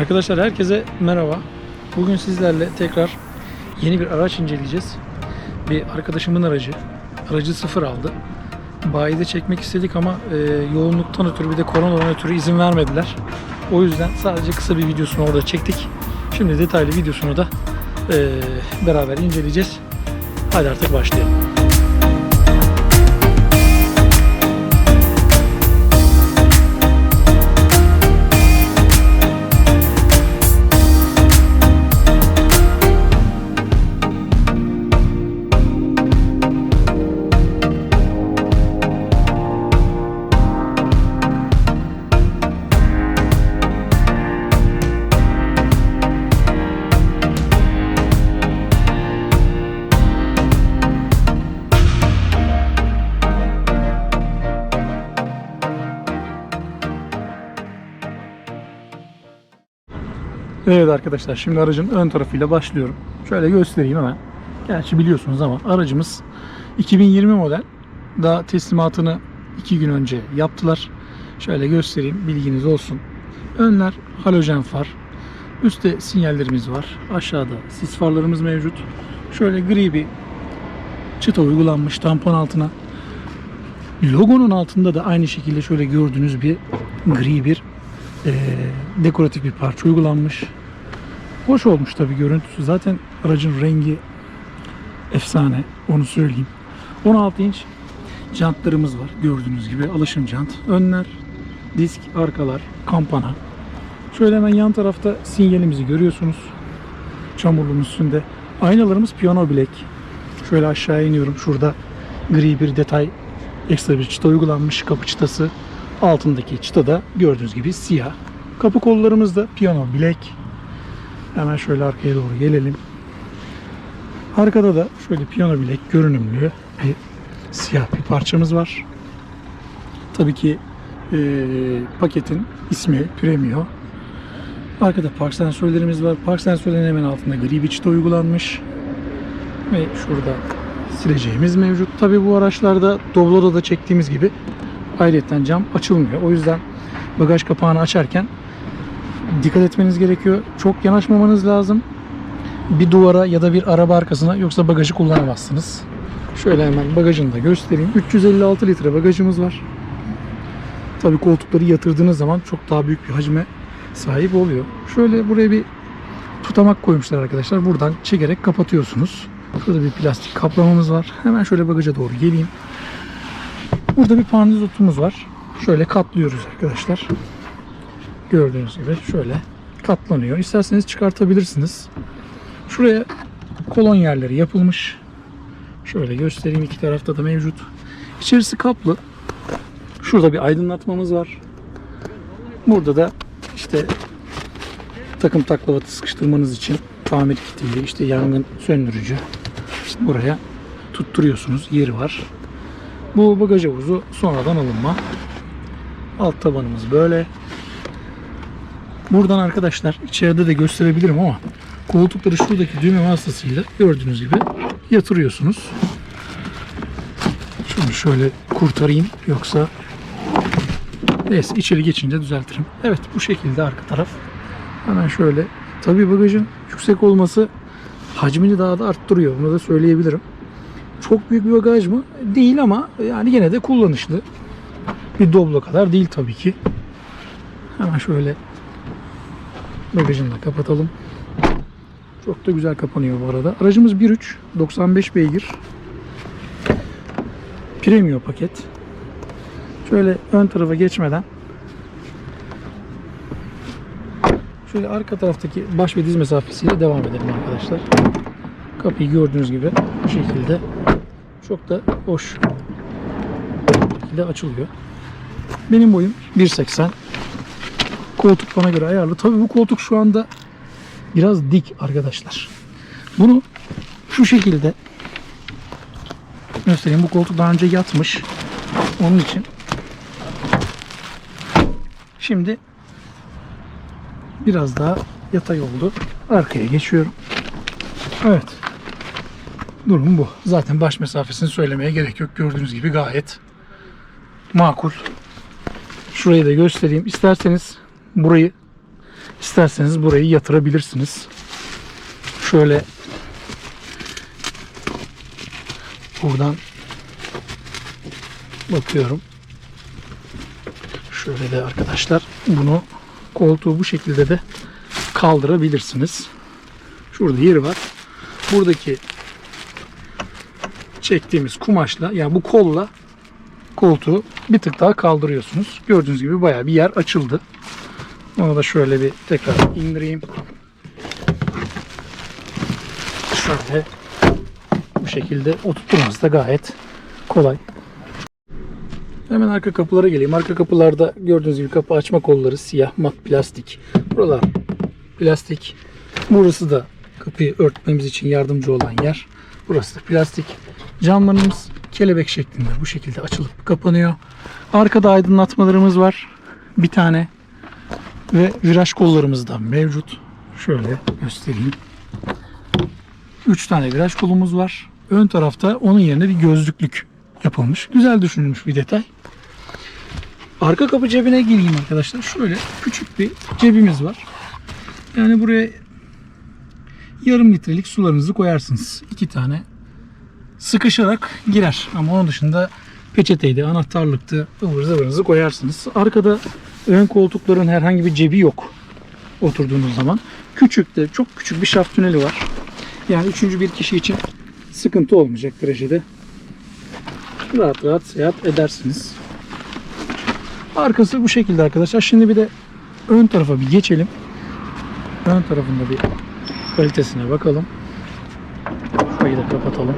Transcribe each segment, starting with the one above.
Arkadaşlar herkese merhaba. Bugün sizlerle tekrar yeni bir araç inceleyeceğiz. Bir arkadaşımın aracı. Aracı sıfır aldı. Bayide çekmek istedik ama e, yoğunluktan ötürü bir de koronadan ötürü izin vermediler. O yüzden sadece kısa bir videosunu orada çektik. Şimdi detaylı videosunu da e, beraber inceleyeceğiz. Hadi artık başlayalım. Evet arkadaşlar şimdi aracın ön tarafıyla başlıyorum. Şöyle göstereyim hemen. Gerçi biliyorsunuz ama aracımız 2020 model. Daha teslimatını 2 gün önce yaptılar. Şöyle göstereyim bilginiz olsun. Önler halojen far. Üstte sinyallerimiz var. Aşağıda sis farlarımız mevcut. Şöyle gri bir çıta uygulanmış tampon altına. Logonun altında da aynı şekilde şöyle gördüğünüz bir gri bir eee, dekoratif bir parça uygulanmış. Hoş olmuş tabii görüntüsü. Zaten aracın rengi efsane. Onu söyleyeyim. 16 inç jantlarımız var. Gördüğünüz gibi alışım jant. Önler, disk, arkalar, kampana. Şöyle hemen yan tarafta sinyalimizi görüyorsunuz. Çamurluğun üstünde. Aynalarımız piyano bilek. Şöyle aşağı iniyorum. Şurada gri bir detay ekstra bir çıta uygulanmış. Kapı çıtası. Altındaki çıta da gördüğünüz gibi siyah. Kapı kollarımız da piyano bilek. Hemen şöyle arkaya doğru gelelim. Arkada da şöyle piyano bilek görünümlü bir siyah bir parçamız var. Tabii ki eee, paketin ismi Premio. Arkada park sensörlerimiz var. Park sensörlerinin hemen altında gri bir çıta uygulanmış. Ve şurada sileceğimiz mevcut. Tabii bu araçlarda Doblo'da da çektiğimiz gibi ayrıca cam açılmıyor. O yüzden bagaj kapağını açarken dikkat etmeniz gerekiyor. Çok yanaşmamanız lazım. Bir duvara ya da bir araba arkasına yoksa bagajı kullanamazsınız. Şöyle hemen bagajını da göstereyim. 356 litre bagajımız var. Tabii koltukları yatırdığınız zaman çok daha büyük bir hacme sahip oluyor. Şöyle buraya bir tutamak koymuşlar arkadaşlar. Buradan çekerek kapatıyorsunuz. Şurada bir plastik kaplamamız var. Hemen şöyle bagaja doğru geleyim. Burada bir pandizotumuz var. Şöyle katlıyoruz arkadaşlar. Gördüğünüz gibi şöyle katlanıyor. İsterseniz çıkartabilirsiniz. Şuraya kolon yerleri yapılmış. Şöyle göstereyim. iki tarafta da mevcut. İçerisi kaplı. Şurada bir aydınlatmamız var. Burada da işte takım taklavatı sıkıştırmanız için tamir kiti, işte yangın söndürücü buraya tutturuyorsunuz. Yeri var. Bu bagaj havuzu sonradan alınma. Alt tabanımız böyle. Buradan arkadaşlar içeride de gösterebilirim ama koltukları şuradaki düğme vasıtasıyla gördüğünüz gibi yatırıyorsunuz. Şunu şöyle kurtarayım yoksa neyse içeri geçince düzeltirim. Evet bu şekilde arka taraf. Hemen şöyle. Tabii bagajın yüksek olması hacmini daha da arttırıyor. Bunu da söyleyebilirim. Çok büyük bir bagaj mı? Değil ama yani yine de kullanışlı. Bir Doblo kadar değil tabii ki. Hemen şöyle bagajını kapatalım. Çok da güzel kapanıyor bu arada. Aracımız 1.3 95 beygir. Premium paket. Şöyle ön tarafa geçmeden şöyle arka taraftaki baş ve diz mesafesiyle devam edelim arkadaşlar. Kapıyı gördüğünüz gibi bu şekilde çok da hoş şekilde açılıyor. Benim boyum 1.80. Koltuk bana göre ayarlı. Tabii bu koltuk şu anda biraz dik arkadaşlar. Bunu şu şekilde göstereyim. Bu koltuk daha önce yatmış. Onun için şimdi biraz daha yatay oldu. Arkaya geçiyorum. Evet. Durum bu. Zaten baş mesafesini söylemeye gerek yok. Gördüğünüz gibi gayet makul. Şurayı da göstereyim. İsterseniz burayı isterseniz burayı yatırabilirsiniz. Şöyle buradan bakıyorum. Şöyle de arkadaşlar bunu koltuğu bu şekilde de kaldırabilirsiniz. Şurada yeri var. Buradaki çektiğimiz kumaşla yani bu kolla koltuğu bir tık daha kaldırıyorsunuz. Gördüğünüz gibi bayağı bir yer açıldı. Onu da şöyle bir tekrar indireyim. Şöyle bu şekilde oturtmanız da gayet kolay. Hemen arka kapılara geleyim. Arka kapılarda gördüğünüz gibi kapı açma kolları siyah mat plastik. Buralar plastik. Burası da kapıyı örtmemiz için yardımcı olan yer. Burası da plastik. Camlarımız kelebek şeklinde bu şekilde açılıp kapanıyor. Arkada aydınlatmalarımız var. Bir tane ve viraj kollarımız da mevcut. Şöyle göstereyim. 3 tane viraj kolumuz var. Ön tarafta onun yerine bir gözlüklük yapılmış. Güzel düşünülmüş bir detay. Arka kapı cebine gireyim arkadaşlar. Şöyle küçük bir cebimiz var. Yani buraya yarım litrelik sularınızı koyarsınız. İki tane sıkışarak girer. Ama onun dışında peçeteydi, anahtarlıktı, ıvır zıvırınızı koyarsınız. Arkada ön koltukların herhangi bir cebi yok oturduğunuz zaman. Küçük de çok küçük bir şaft tüneli var. Yani üçüncü bir kişi için sıkıntı olmayacak derecede. Rahat rahat seyahat edersiniz. Arkası bu şekilde arkadaşlar. Şimdi bir de ön tarafa bir geçelim. Ön tarafında bir kalitesine bakalım. Şurayı da kapatalım.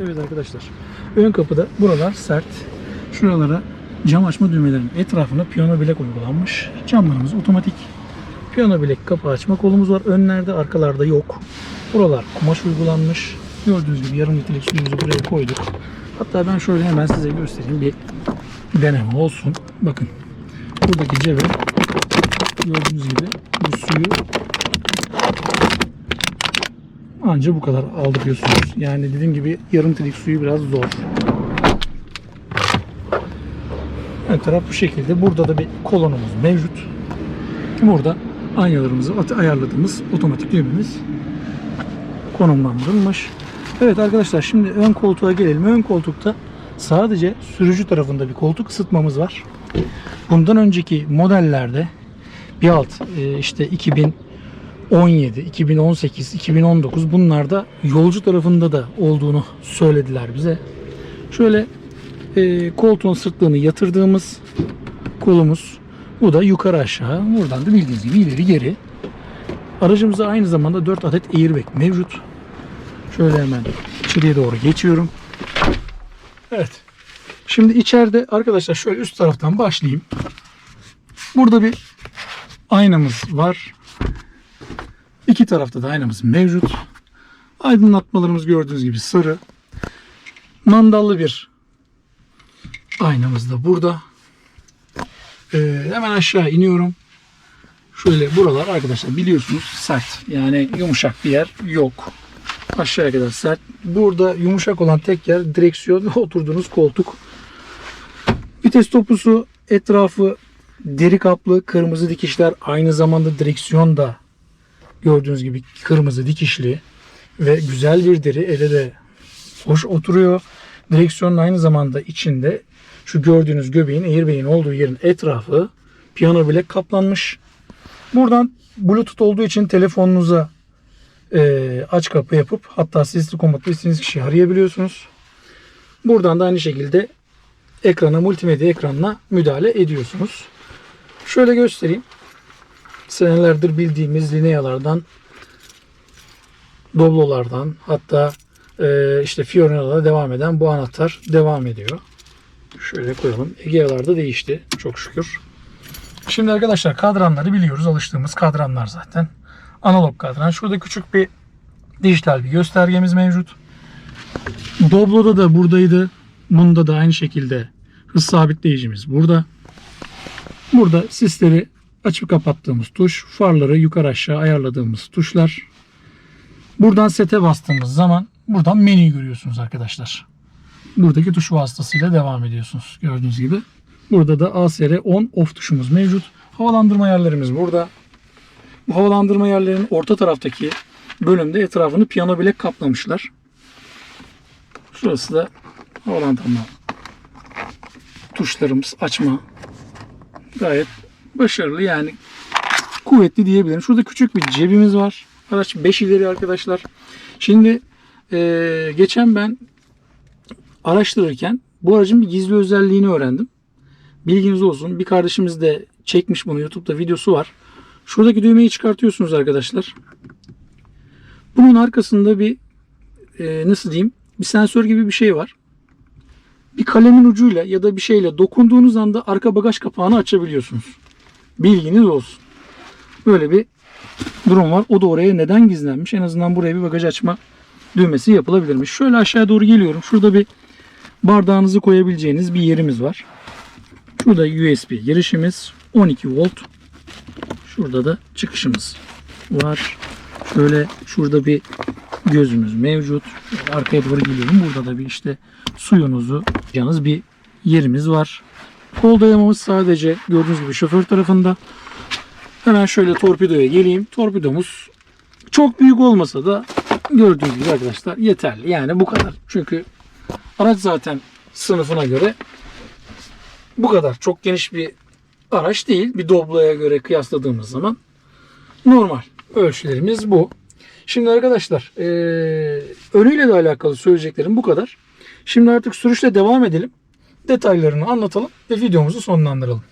Evet arkadaşlar. Ön kapıda buralar sert. Şuralara cam açma düğmelerinin etrafına piyano bilek uygulanmış. Camlarımız otomatik. Piyano bilek kapı açma kolumuz var. Önlerde arkalarda yok. Buralar kumaş uygulanmış. Gördüğünüz gibi yarım litrelik suyumuzu buraya koyduk. Hatta ben şöyle hemen size göstereyim. Bir deneme olsun. Bakın. Buradaki cebe gördüğünüz gibi bu suyu anca bu kadar aldırıyorsunuz. Yani dediğim gibi yarım litrelik suyu biraz zor. Ön taraf bu şekilde. Burada da bir kolonumuz mevcut. Burada aynalarımızı ayarladığımız otomatik düğmemiz konumlandırılmış. Evet arkadaşlar şimdi ön koltuğa gelelim. Ön koltukta sadece sürücü tarafında bir koltuk ısıtmamız var. Bundan önceki modellerde bir alt e, işte 2017, 2018, 2019 bunlarda yolcu tarafında da olduğunu söylediler bize. Şöyle e, koltuğun sırtlığını yatırdığımız kolumuz. Bu da yukarı aşağı. Buradan da bildiğiniz gibi ileri geri. Aracımızda aynı zamanda 4 adet airbag mevcut. Şöyle hemen içeriye doğru geçiyorum. Evet. Şimdi içeride arkadaşlar şöyle üst taraftan başlayayım. Burada bir aynamız var. İki tarafta da aynamız mevcut. Aydınlatmalarımız gördüğünüz gibi sarı. Mandallı bir aynamız da burada. Ee, hemen aşağı iniyorum. Şöyle buralar arkadaşlar biliyorsunuz sert. Yani yumuşak bir yer yok. Aşağıya kadar sert. Burada yumuşak olan tek yer direksiyon ve oturduğunuz koltuk. Vites topusu etrafı deri kaplı kırmızı dikişler. Aynı zamanda direksiyon da gördüğünüz gibi kırmızı dikişli ve güzel bir deri. Ele de hoş oturuyor. Direksiyonun aynı zamanda içinde şu gördüğünüz göbeğin, airbag'in olduğu yerin etrafı piyano bilek kaplanmış. Buradan Bluetooth olduğu için telefonunuza e, aç kapı yapıp hatta sesli komutla istediğiniz kişiyi arayabiliyorsunuz. Buradan da aynı şekilde ekrana, multimedya ekranına müdahale ediyorsunuz. Şöyle göstereyim. Senelerdir bildiğimiz Linea'lardan, Doblo'lardan hatta e, işte Fiorina'da devam eden bu anahtar devam ediyor. Şöyle koyalım. Egea'larda değişti çok şükür. Şimdi arkadaşlar kadranları biliyoruz. Alıştığımız kadranlar zaten. Analog kadran. Şurada küçük bir dijital bir göstergemiz mevcut. Doblo'da da buradaydı. Bunda da aynı şekilde hız sabitleyicimiz burada. Burada sisleri açıp kapattığımız tuş. Farları yukarı aşağı ayarladığımız tuşlar. Buradan sete bastığımız zaman buradan menüyü görüyorsunuz arkadaşlar. Buradaki tuş vasıtasıyla devam ediyorsunuz. Gördüğünüz gibi. Burada da ASR on off tuşumuz mevcut. Havalandırma ayarlarımız burada. Bu havalandırma yerlerinin orta taraftaki bölümde etrafını piyano bilek kaplamışlar. Şurası da havalandırma tuşlarımız açma gayet başarılı yani kuvvetli diyebilirim. Şurada küçük bir cebimiz var. Araç 5 ileri arkadaşlar. Şimdi eee, geçen ben araştırırken bu aracın bir gizli özelliğini öğrendim. Bilginiz olsun. Bir kardeşimiz de çekmiş bunu. YouTube'da videosu var. Şuradaki düğmeyi çıkartıyorsunuz arkadaşlar. Bunun arkasında bir eee, nasıl diyeyim bir sensör gibi bir şey var. Bir kalemin ucuyla ya da bir şeyle dokunduğunuz anda arka bagaj kapağını açabiliyorsunuz. Bilginiz olsun. Böyle bir durum var. O da oraya neden gizlenmiş? En azından buraya bir bagaj açma düğmesi yapılabilirmiş. Şöyle aşağı doğru geliyorum. Şurada bir bardağınızı koyabileceğiniz bir yerimiz var. Şurada USB girişimiz 12 volt. Şurada da çıkışımız var. Şöyle şurada bir gözümüz mevcut. Şöyle arkaya doğru geliyorum. Burada da bir işte suyunuzu yalnız bir yerimiz var. Kol dayamamız sadece gördüğünüz gibi şoför tarafında. Hemen şöyle torpidoya geleyim. Torpidomuz çok büyük olmasa da gördüğünüz gibi arkadaşlar yeterli. Yani bu kadar. Çünkü araç zaten sınıfına göre bu kadar. Çok geniş bir araç değil. Bir Doblo'ya göre kıyasladığımız zaman normal. Ölçülerimiz bu. Şimdi arkadaşlar eee, önüyle de alakalı söyleyeceklerim bu kadar. Şimdi artık sürüşle devam edelim. Detaylarını anlatalım ve videomuzu sonlandıralım.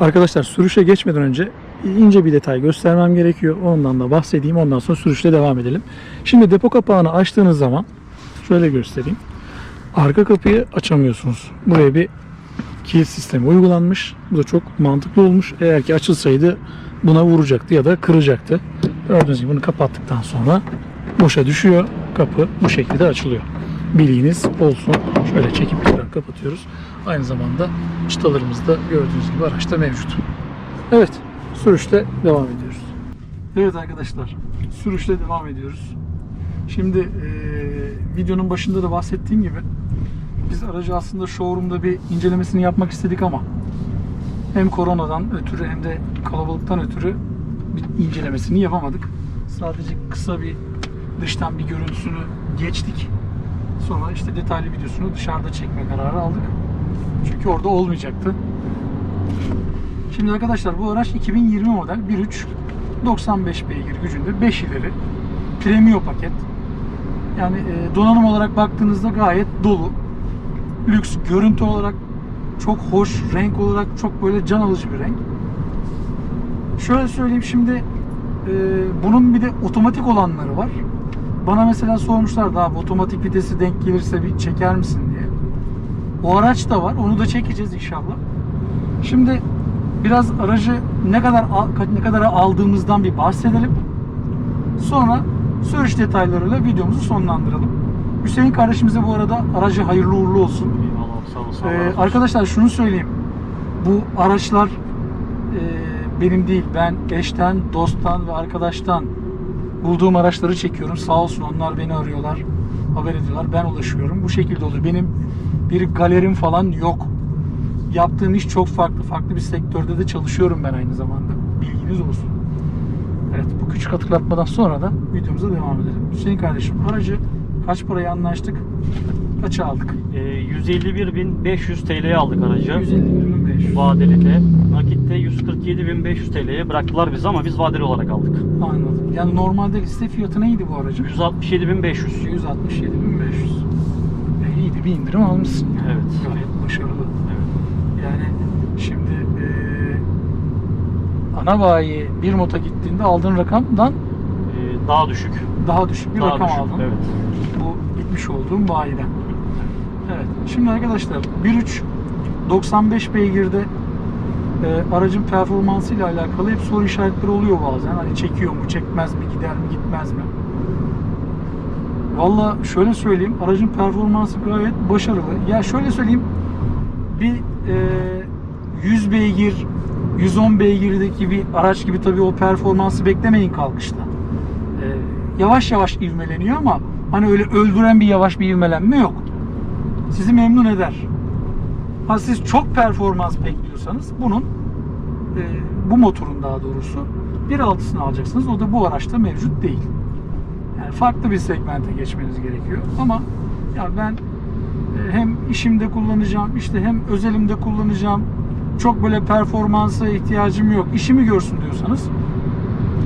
Arkadaşlar sürüşe geçmeden önce ince bir detay göstermem gerekiyor. Ondan da bahsedeyim. Ondan sonra sürüşle devam edelim. Şimdi depo kapağını açtığınız zaman şöyle göstereyim. Arka kapıyı açamıyorsunuz. Buraya bir kilit sistemi uygulanmış. Bu da çok mantıklı olmuş. Eğer ki açılsaydı buna vuracaktı ya da kıracaktı. Gördüğünüz gibi bunu kapattıktan sonra boşa düşüyor. Kapı bu şekilde açılıyor. Bilginiz olsun. Şöyle çekip tekrar kapatıyoruz. Aynı zamanda çıtalarımız da gördüğünüz gibi araçta mevcut. Evet, sürüşte devam ediyoruz. Evet arkadaşlar, sürüşte devam ediyoruz. Şimdi eee, videonun başında da bahsettiğim gibi biz aracı aslında showroom'da bir incelemesini yapmak istedik ama hem koronadan ötürü hem de kalabalıktan ötürü bir incelemesini yapamadık. Sadece kısa bir dıştan bir görüntüsünü geçtik. Sonra işte detaylı videosunu dışarıda çekme kararı aldık. Çünkü orada olmayacaktı. Şimdi arkadaşlar bu araç 2020 model 1.3 95 beygir gücünde 5 ileri premium paket. Yani e, donanım olarak baktığınızda gayet dolu. Lüks görüntü olarak çok hoş, renk olarak çok böyle can alıcı bir renk. Şöyle söyleyeyim şimdi e, bunun bir de otomatik olanları var. Bana mesela sormuşlar daha otomatik vitesi denk gelirse bir çeker misin diye. O araç da var. Onu da çekeceğiz inşallah. Şimdi biraz aracı ne kadar ne kadar aldığımızdan bir bahsedelim. Sonra sürüş detaylarıyla videomuzu sonlandıralım. Hüseyin kardeşimize bu arada aracı hayırlı uğurlu olsun. Ee, arkadaşlar şunu söyleyeyim. Bu araçlar e, benim değil. Ben eşten, dosttan ve arkadaştan bulduğum araçları çekiyorum. Sağ olsun onlar beni arıyorlar. Haber ediyorlar. Ben ulaşıyorum. Bu şekilde oluyor. Benim bir galerim falan yok. Yaptığım iş çok farklı. Farklı bir sektörde de çalışıyorum ben aynı zamanda. Bilginiz olsun. Evet bu küçük hatırlatmadan sonra da videomuza devam edelim. Hüseyin kardeşim aracı kaç paraya anlaştık? Kaça aldık? Ee, 151.500 TL'ye aldık aracı. 150.500. Vadeli Nakitte 147.500 TL'ye bıraktılar bizi ama biz vadeli olarak aldık. Anladım. Yani normalde liste fiyatı neydi bu aracın? 167.500. 167.500. E, iyiydi bir indirim almışsın. yani. Evet. Gayet başarılı. Evet. Yani şimdi e, ana bayi bir mota gittiğinde aldığın rakamdan Ee, daha düşük. daha düşük bir daha rakam düşük. aldın. Evet. Bu gitmiş olduğum bayiden. Evet. Şimdi arkadaşlar 1.3 95 beygirde e, aracın performansı ile alakalı hep soru işaretleri oluyor bazen. Hani çekiyor mu, çekmez mi, gider mi, gitmez mi? Valla şöyle söyleyeyim, aracın performansı gayet başarılı. Ya şöyle söyleyeyim, bir e, 100 beygir, 110 beygirdeki bir araç gibi tabii o performansı beklemeyin kalkışta. E, yavaş yavaş ivmeleniyor ama hani öyle öldüren bir yavaş bir ivmelenme yok. Sizi memnun eder. Ha siz çok performans bekliyorsanız bunun e, bu motorun daha doğrusu 1.6'sını alacaksınız. O da bu araçta mevcut değil. Yani farklı bir segmente geçmeniz gerekiyor. Ama ya ben e, hem işimde kullanacağım, işte hem özelimde kullanacağım. Çok böyle performansa ihtiyacım yok. İşimi görsün diyorsanız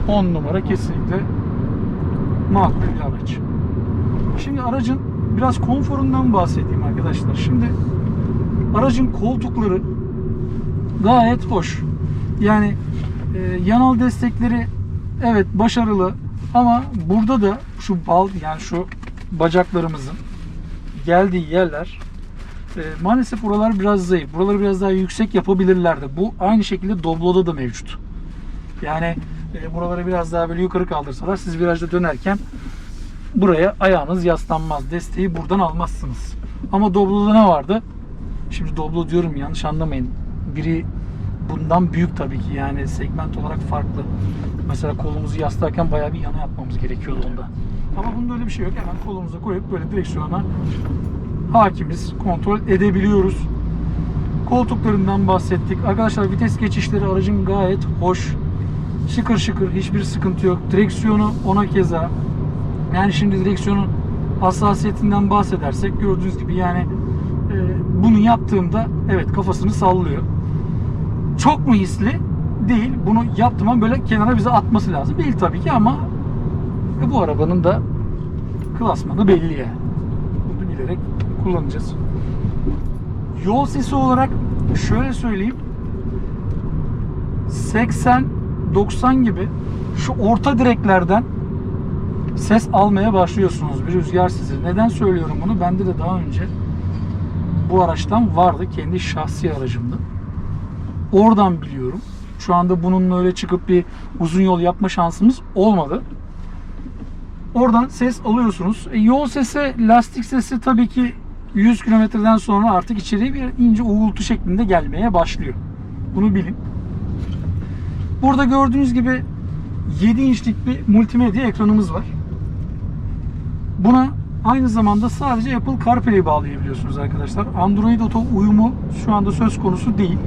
10 numara kesinlikle makul bir araç. Şimdi aracın biraz konforundan bahsedeyim arkadaşlar. Şimdi aracın koltukları gayet hoş. Yani e, yanal destekleri evet başarılı ama burada da şu bal yani şu bacaklarımızın geldiği yerler e, maalesef buralar biraz zayıf. Buraları biraz daha yüksek yapabilirlerdi. Bu aynı şekilde Doblo'da da mevcut. Yani e, buraları biraz daha böyle yukarı kaldırsalar siz virajda dönerken buraya ayağınız yaslanmaz. Desteği buradan almazsınız. Ama Doblo'da ne vardı? Şimdi Doblo diyorum yanlış anlamayın. Biri bundan büyük tabii ki yani segment olarak farklı. Mesela kolumuzu yaslarken bayağı bir yana yatmamız gerekiyordu onda. Ama bunda öyle bir şey yok. Hemen kolumuza koyup böyle direksiyona hakimiz, kontrol edebiliyoruz. Koltuklarından bahsettik. Arkadaşlar vites geçişleri aracın gayet hoş. Şıkır şıkır hiçbir sıkıntı yok. Direksiyonu ona keza. Yani şimdi direksiyonun hassasiyetinden bahsedersek gördüğünüz gibi yani e, bunu yaptığımda evet kafasını sallıyor. Çok mu hisli? Değil. Bunu yaptığım böyle kenara bize atması lazım. Değil tabii ki ama e, bu arabanın da klasmanı belli yani. Bunu bilerek kullanacağız. Yol sesi olarak şöyle söyleyeyim. 80 90 gibi şu orta direklerden ses almaya başlıyorsunuz bir rüzgar sesi. Neden söylüyorum bunu? Bende de daha önce bu araçtan vardı. Kendi şahsi aracımdı. Oradan biliyorum. Şu anda bununla öyle çıkıp bir uzun yol yapma şansımız olmadı. Oradan ses alıyorsunuz. E, yol sesi, lastik sesi tabii ki 100 kilometreden sonra artık içeriye bir ince uğultu şeklinde gelmeye başlıyor. Bunu bilin. Burada gördüğünüz gibi 7 inçlik bir multimedya ekranımız var. Buna aynı zamanda sadece Apple CarPlay bağlayabiliyorsunuz arkadaşlar. Android Auto uyumu şu anda söz konusu değil.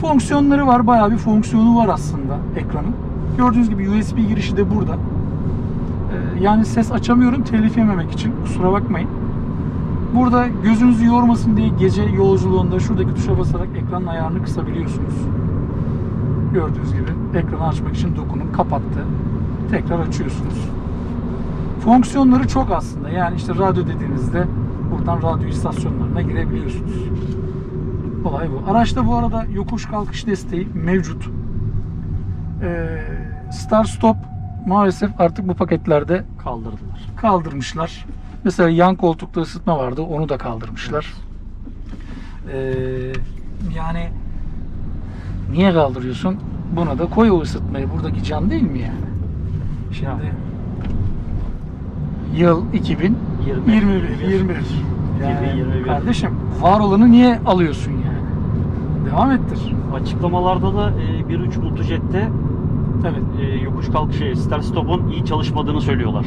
Fonksiyonları var. Bayağı bir fonksiyonu var aslında ekranın. Gördüğünüz gibi USB girişi de burada. Ee, Yani ses açamıyorum telif yememek için. Kusura bakmayın. Burada gözünüzü yormasın diye gece yolculuğunda şuradaki tuşa basarak ekranın ayarını kısabiliyorsunuz. Gördüğünüz gibi ekranı açmak için dokunun kapattı. Tekrar açıyorsunuz. Fonksiyonları çok aslında. Yani işte radyo dediğinizde buradan radyo istasyonlarına girebiliyorsunuz. Olay bu. Araçta bu arada yokuş kalkış desteği mevcut. Ee, Start Stop maalesef artık bu paketlerde Kaldırdılar. kaldırmışlar. Mesela yan koltukta ısıtma vardı. Onu da kaldırmışlar. Ee, yani niye kaldırıyorsun? Buna da koy o ısıtmayı. Buradaki can değil mi yani? Şimdi yıl 2021. 21. 21. Yani 2021. kardeşim var olanı niye alıyorsun yani? Devam ettir. Açıklamalarda da e, 1.3 Multijet'te Evet. e, yokuş kalkışı start stop'un iyi çalışmadığını söylüyorlar.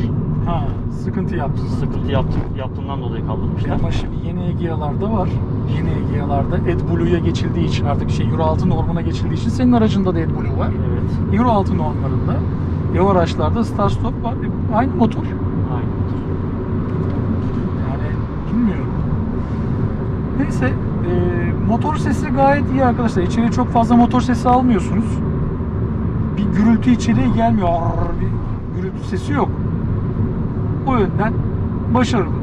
Ha, sıkıntı yaptın. Sıkıntı yaptı, yaptığından dolayı kaldırmışlar. Ama şimdi yeni Egea'larda var. Yeni Egea'larda AdBlue'ya geçildiği için artık şey Euro 6 normuna geçildiği için senin aracında da AdBlue var. Evet. Euro 6 normlarında Evo araçlarda Start Stop var. E, Aynı motor. Aynen. Yani bilmiyorum. Neyse e, motor sesi gayet iyi arkadaşlar. İçeriye çok fazla motor sesi almıyorsunuz. Bir gürültü içeriye gelmiyor. Arr, bir gürültü sesi yok. O yönden başarılı.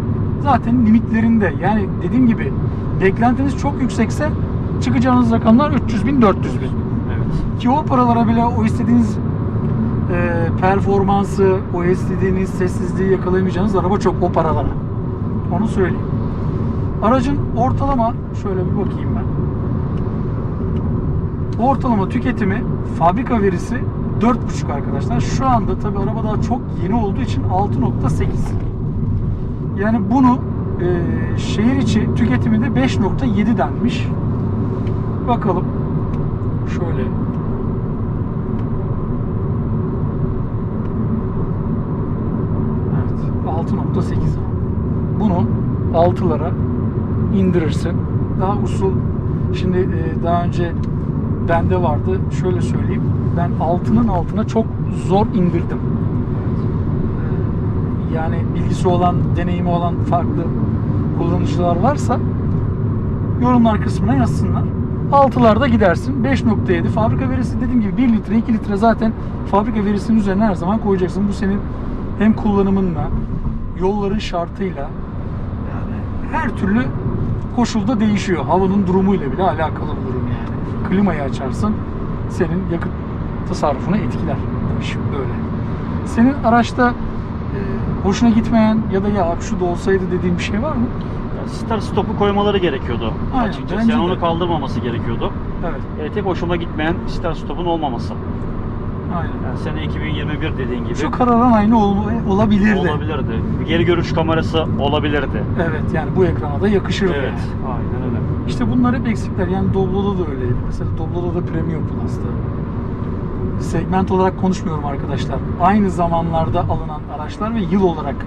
Zaten limitlerinde. Yani dediğim gibi beklentiniz çok yüksekse çıkacağınız rakamlar 300 bin 400 bin. Evet. Ki o paralara bile o istediğiniz e, performansı, o istediğiniz sessizliği yakalayamayacağınız araba çok o paralara. Onu söyleyeyim. Aracın ortalama şöyle bir bakayım ben. Ortalama tüketimi fabrika verisi 4.5 arkadaşlar. Şu anda tabi araba daha çok yeni olduğu için 6.8. Yani bunu e, şehir içi tüketimi de 5.7 denmiş. Bakalım. Şöyle Evet. 6.8. Bunu 6'lara indirirsin. Daha usul. Şimdi e, daha önce bende vardı. Şöyle söyleyeyim. Ben altının altına çok zor indirdim. Ee, Yani bilgisi olan, deneyimi olan farklı kullanıcılar varsa yorumlar kısmına yazsınlar. Altılarda gidersin. 5.7 fabrika verisi dediğim gibi 1 litre 2 litre zaten fabrika verisinin üzerine her zaman koyacaksın. Bu senin hem kullanımınla, yolların şartıyla yani her türlü koşulda değişiyor. Havanın durumuyla bile alakalı bir durum yani. Klimayı açarsın senin yakıt tasarrufunu etkiler. İş böyle. Senin araçta e, hoşuna gitmeyen ya da ya şu da olsaydı dediğin bir şey var mı? Start stopu koymaları gerekiyordu Aynen, açıkçası. Yani de. onu kaldırmaması gerekiyordu. Evet. E, tek hoşuma gitmeyen start stopun olmaması. Aynen. Yani sene 2021 dediğin gibi Şu kararan aynı ol, olabilirdi. olabilirdi. Geri görüş kamerası olabilirdi. Evet yani bu ekrana da yakışırdı. Evet, yani. aynen öyle. İşte bunlar hep eksikler. Yani Doblo'da da öyleydi. Mesela Doblo'da da Premium Plus'ta. Segment olarak konuşmuyorum arkadaşlar. Aynı zamanlarda alınan araçlar ve yıl olarak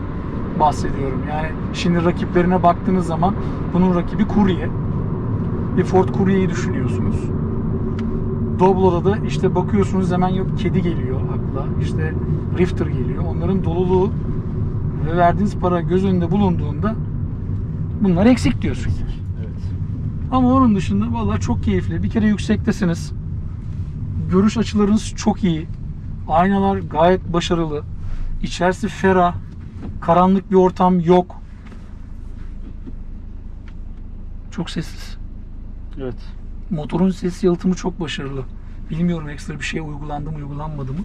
bahsediyorum. Yani şimdi rakiplerine baktığınız zaman bunun rakibi Courier. Bir Ford Courier'i düşünüyorsunuz. Doblo'da da işte bakıyorsunuz hemen yok kedi geliyor akla. İşte Rifter geliyor. Onların doluluğu ve verdiğiniz para göz önünde bulunduğunda bunlar eksik diyorsun. Evet. Ama onun dışında vallahi çok keyifli. Bir kere yüksektesiniz. Görüş açılarınız çok iyi. Aynalar gayet başarılı. İçerisi ferah. Karanlık bir ortam yok. Çok sessiz. Evet. Motorun ses yalıtımı çok başarılı. Bilmiyorum ekstra bir şey uygulandı mı uygulanmadı mı.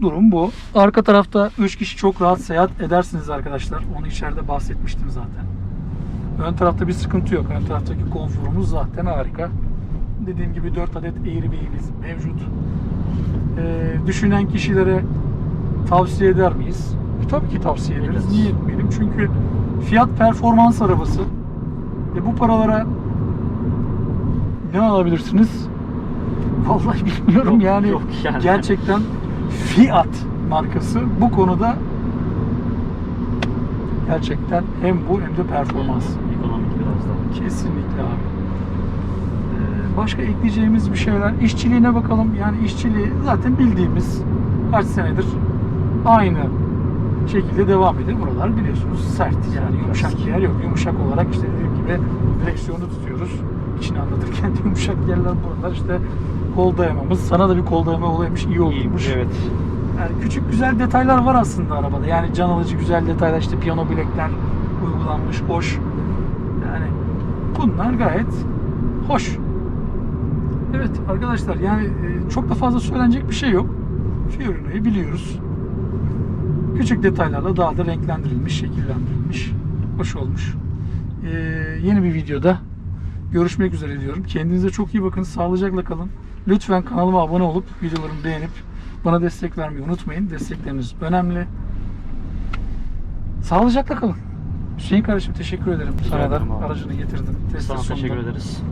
Durum bu. Arka tarafta 3 kişi çok rahat seyahat edersiniz arkadaşlar. Onu içeride bahsetmiştim zaten. Ön tarafta bir sıkıntı yok. Ön taraftaki konforumuz zaten harika. Dediğim gibi 4 adet Airbag'imiz mevcut. Ee, düşünen kişilere tavsiye eder miyiz? E, tabii ki tavsiye ederiz. Niye etmeyelim? Çünkü fiyat performans arabası. E, bu paralara ne alabilirsiniz? Vallahi bilmiyorum Yok, yani, yok yani. gerçekten Fiat markası bu konuda gerçekten hem bu hem de performans. Ekonomik biraz da. Kesinlikle abi. Başka ekleyeceğimiz bir şeyler. İşçiliğine bakalım. Yani işçiliği zaten bildiğimiz kaç senedir aynı şekilde devam ediyor. Buralar biliyorsunuz sert yani yumuşak bir yer yok. Yumuşak olarak işte dediğim gibi direksiyonu tutuyoruz. İçini anlatırken yumuşak yerler buralar işte kol dayamamız. Sana da bir kol dayama olaymış iyi olmuş. Evet. Yani küçük güzel detaylar var aslında arabada. Yani can alıcı güzel detaylar işte piyano bilekler uygulanmış, hoş. Yani bunlar gayet hoş. Evet arkadaşlar yani e, çok da fazla söylenecek bir şey yok. Fiorina'yı biliyoruz. Küçük detaylarla daha da renklendirilmiş, şekillendirilmiş. Hoş olmuş. Ee, yeni bir videoda görüşmek üzere diyorum. Kendinize çok iyi bakın. Sağlıcakla kalın. Lütfen kanalıma abone olup videolarımı beğenip bana destek vermeyi unutmayın. Destekleriniz önemli. Sağlıcakla kalın. Hüseyin kardeşim teşekkür ederim. Sana da aracını getirdin. Test Sana teşekkür ederiz.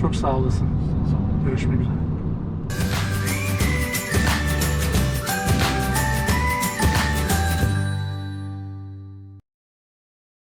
Çok sağ olasın. Sağ olun. Görüşmek üzere.